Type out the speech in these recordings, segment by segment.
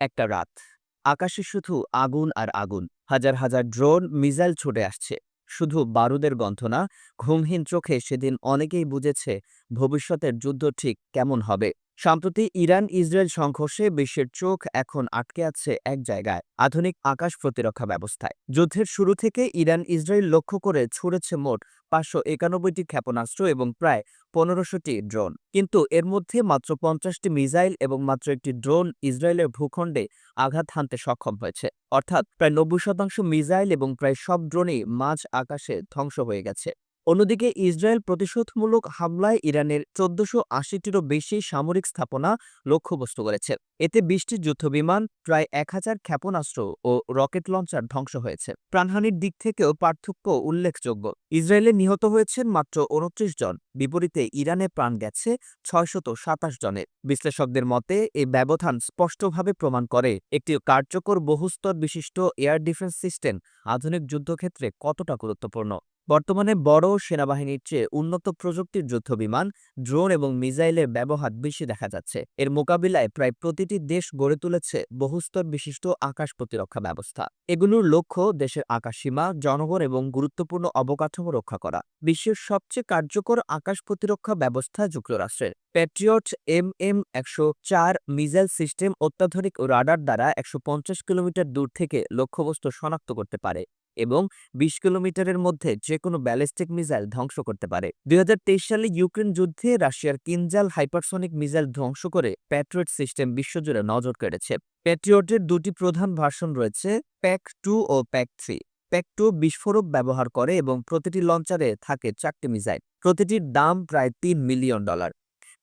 একটা রাত। আকাশে শুধু আগুন আর আগুন, হাজার হাজার ড্রোন মিজাইল ছুটে আসছে। শুধু বারুদের গন্ধ না, ঘুমহীন চোখে সেদিন অনেকেই বুঝেছে ভবিষ্যতের যুদ্ধ ঠিক কেমন হবে। সম্প্রতি ইরান ইসরায়েল সংঘর্ষে বিশ্বের চোখ এখন আটকে আছে এক জায়গায়, আধুনিক আকাশ প্রতিরক্ষা ব্যবস্থায়। যুদ্ধের শুরু থেকে ইরান ইসরায়েল লক্ষ্য করে ছুড়েছে মোট পাঁচশো একানব্বইটি ক্ষেপণাস্ত্র এবং প্রায় পনেরোশোটি ড্রোন। কিন্তু এর মধ্যে মাত্র পঞ্চাশটি মিসাইল এবং মাত্র একটি ড্রোন ইসরায়েলের ভূখণ্ডে আঘাত হানতে সক্ষম হয়েছে। অর্থাৎ প্রায় নব্বই শতাংশ মিসাইল এবং প্রায় সব ড্রোনই মাঝ আকাশে ধ্বংস হয়ে গেছে। অন্যদিকে ইসরায়েল প্রতিশোধমূলক হামলায় ইরানের চোদ্দশো আশিটিরও বেশি সামরিক স্থাপনা লক্ষ্যবস্তু করেছে। এতে বিশটি যুদ্ধবিমান, প্রায় এক হাজার ক্ষেপণাস্ত্র ও রকেট লঞ্চার ধ্বংস হয়েছে। প্রাণহানির দিক থেকেও পার্থক্য উল্লেখযোগ্য। ইসরায়েলে নিহত হয়েছেন মাত্র উনত্রিশ জন। বিপরীতে ইরানে প্রাণ গেছে ছয়শত সাতাশ জনের। বিশ্লেষকদের মতে এই ব্যবধান স্পষ্টভাবে প্রমাণ করে একটি কার্যকর বহুস্তর বিশিষ্ট এয়ার ডিফেন্স সিস্টেম আধুনিক যুদ্ধক্ষেত্রে কতটা গুরুত্বপূর্ণ। বর্তমানে বড় সেনাবাহিনীর চেয়ে উন্নত প্রযুক্তির যুদ্ধবিমান, ড্রোন এবং মিসাইলের ব্যবহার বেশি দেখা যাচ্ছে। এর মোকাবিলায় প্রায় প্রতিটি দেশ গড়ে তুলেছে বহুস্তর বিশিষ্ট আকাশ প্রতিরক্ষা ব্যবস্থা। এগুলোর লক্ষ্য দেশের আকাশসীমা জনগণ এবং গুরুত্বপূর্ণ অবকাঠামো রক্ষা করা। বিশ্বের সবচেয়ে কার্যকর আকাশ প্রতিরক্ষা ব্যবস্থা যুক্তরাষ্ট্রের। প্যাট্রিয়ট এম এম একশো চার মিসাইল সিস্টেম অত্যাধুনিক রাডার দ্বারা একশো পঞ্চাশ কিলোমিটার দূর থেকে লক্ষ্যবস্তু শনাক্ত করতে পারে। এবং বিশ কিলোমিটারের মধ্যে যে কোনো ব্যালিস্টিক মিসাইল ধ্বংস করতে পারে। দুই হাজার তেইশ সালে ইউক্রেন যুদ্ধে রাশিয়ার কিনজাল হাইপারসনিক মিসাইল ধ্বংস করে প্যাট্রিয়ট সিস্টেম বিশ্বজুড়ে নজর কেড়েছে। প্যাট্রিয়টের দুটি প্রধান ভার্সন রয়েছে প্যাক টু ও প্যাক থ্রি। প্যাক টু বিস্ফোরক ব্যবহার করে এবং প্রতিটি লঞ্চারে থাকে চারটি মিসাইল। প্রতিটির দাম প্রায় তিন million dollar.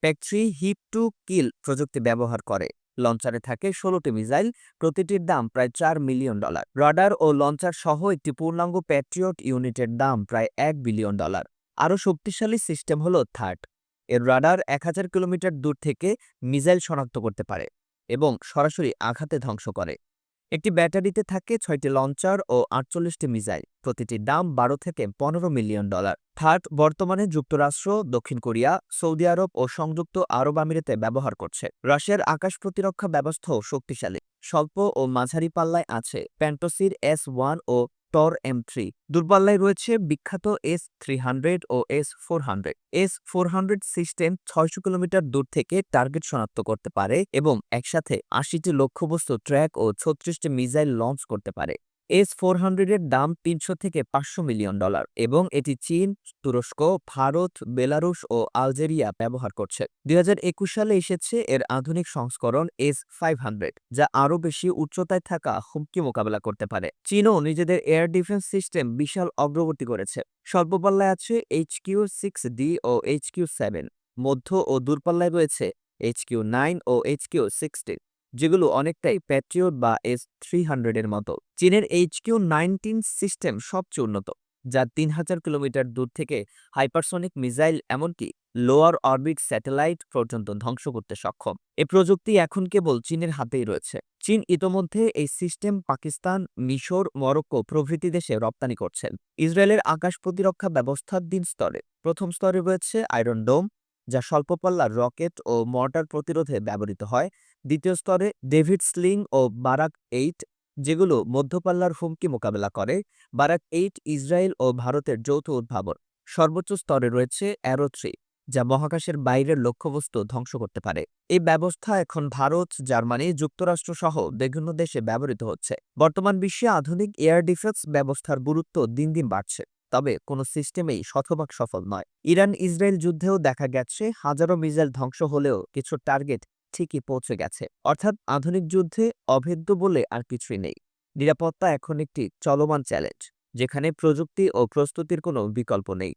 Pack three hit to kill প্রযুক্তি ব্যবহার করে। লঞ্চারে থাকে ষোলোটি মিসাইল, প্রতিটির দাম প্রায় চার মিলিয়ন ডলার। রাডার ও লঞ্চার সহ একটি পূর্ণাঙ্গ প্যাট্রিয়ট ইউনিটের দাম প্রায় এক বিলিয়ন ডলার। আরও শক্তিশালী সিস্টেম হল থার্ড। এর রাডার এক হাজার কিলোমিটার দূর থেকে মিসাইল শনাক্ত করতে পারে এবং সরাসরি আঘাতে ধ্বংস করে। একটি ব্যাটারিতে থাকে ছয়টি লঞ্চার ও আটচল্লিশটি মিসাইল। প্রতিটির দাম বারো থেকে পনেরো মিলিয়ন ডলার। থার্ড, বর্তমানে যুক্তরাষ্ট্র, দক্ষিণ কোরিয়া, সৌদি আরব ও সংযুক্ত আরব আমিরাতে ব্যবহার করছে। রাশিয়ার আকাশ প্রতিরক্ষা ব্যবস্থাও শক্তিশালী। স্বল্প ও মাঝারি পাল্লায় আছে প্যান্টোসির এস ওয়ান ও টর এম থ্রি দূরপাল্লায় রয়েছে বিখ্যাত এস থ্রি হান্ড্রেড ও S four hundred S four hundred system ছয়শো কিলোমিটার দূর থেকে টার্গেট শনাক্ত করতে পারে এবং একসাথে আশিটি লক্ষ্যবস্তু ট্র্যাক ও ছত্রিশটি মিসাইল লঞ্চ করতে পারে। এস ফোর হান্ড্রেডের দাম তিনশো থেকে পাঁচশো মিলিয়ন ডলার এবং এটি চীন, তুরস্ক, ভারত, বেলারুশ ও আলজেরিয়া ব্যবহার করছে। দুই হাজার একুশ সালে এসেছে এর আধুনিক সংস্করণ এস ফাইভ হান্ড্রেড, যা আরও বেশি উচ্চতায় থাকা হুমকি মোকাবেলা করতে পারে। চীনও নিজেদের এয়ার ডিফেন্স সিস্টেম বিশাল অগ্রগতি করেছে। স্বল্পপাল্লায় আছে এইচ কিউ সিক্স ডি ও এইচ কিউ সেভেন। মধ্য ও দূরপাল্লায় রয়েছে এইচ কিউ নাইন ও এইচ কিউ সিক্সটিন যেগুলো অনেকটাই প্যাট্রিয়ট বা এস থ্রি হান্ড্রেডের মতো। চীনের এইচকিউ নাইনটিন সিস্টেম সবচেয়ে উন্নত, যা তিন হাজার কিলোমিটার দূর থেকে হাইপারসনিক মিসাইল এমনকি লোয়ার অরবিট স্যাটেলাইট পর্যন্ত ধ্বংস করতে সক্ষম। এ প্রযুক্তি এখন কেবল চীনের হাতেই রয়েছে। চীন ইতোমধ্যে এই সিস্টেম পাকিস্তান, মিশর, মরক্কো প্রভৃতি দেশে রপ্তানি করছেন। ইসরায়েলের আকাশ প্রতিরক্ষা ব্যবস্থার দিন স্তরে। প্রথম স্তরে রয়েছে আয়রন ডোম যা স্বল্পপাল্লার রকেট ও মর্টার প্রতিরোধে ব্যবহৃত হয়। দ্বিতীয় স্তরে ডেভিড স্লিং ও বারাক এইট, যেগুলো মধ্যপাল্লার হুমকি মোকাবেলা করে। বারাক এইট, ইসরায়েল ও ভারতের যৌথ উদ্ভাবন। সর্বোচ্চ স্তরে রয়েছে অ্যারো থ্রি, যা মহাকাশের বাইরের লক্ষ্যবস্তু ধ্বংস করতে পারে। এই ব্যবস্থা এখন ভারত, জার্মানি, যুক্তরাষ্ট্র সহ বিভিন্ন দেশে ব্যবহৃত হচ্ছে। বর্তমান বিশ্বে আধুনিক এয়ার ডিফেন্স ব্যবস্থার গুরুত্ব দিন দিন বাড়ছে। তবে কোনো সিস্টেমেই শতভাগ সফল নয়। ইরান ইসরায়েল যুদ্ধেও দেখা গেছে, হাজারো মিসাইল ধ্বংস হলেও কিছু টার্গেট ঠিকই পৌঁছে গেছে। অর্থাৎ আধুনিক যুদ্ধে অভেদ্য বলে আর কিছুই নেই। নিরাপত্তা এখন একটি চলমান চ্যালেঞ্জ, যেখানে প্রযুক্তি ও প্রস্তুতির কোনো বিকল্প নেই।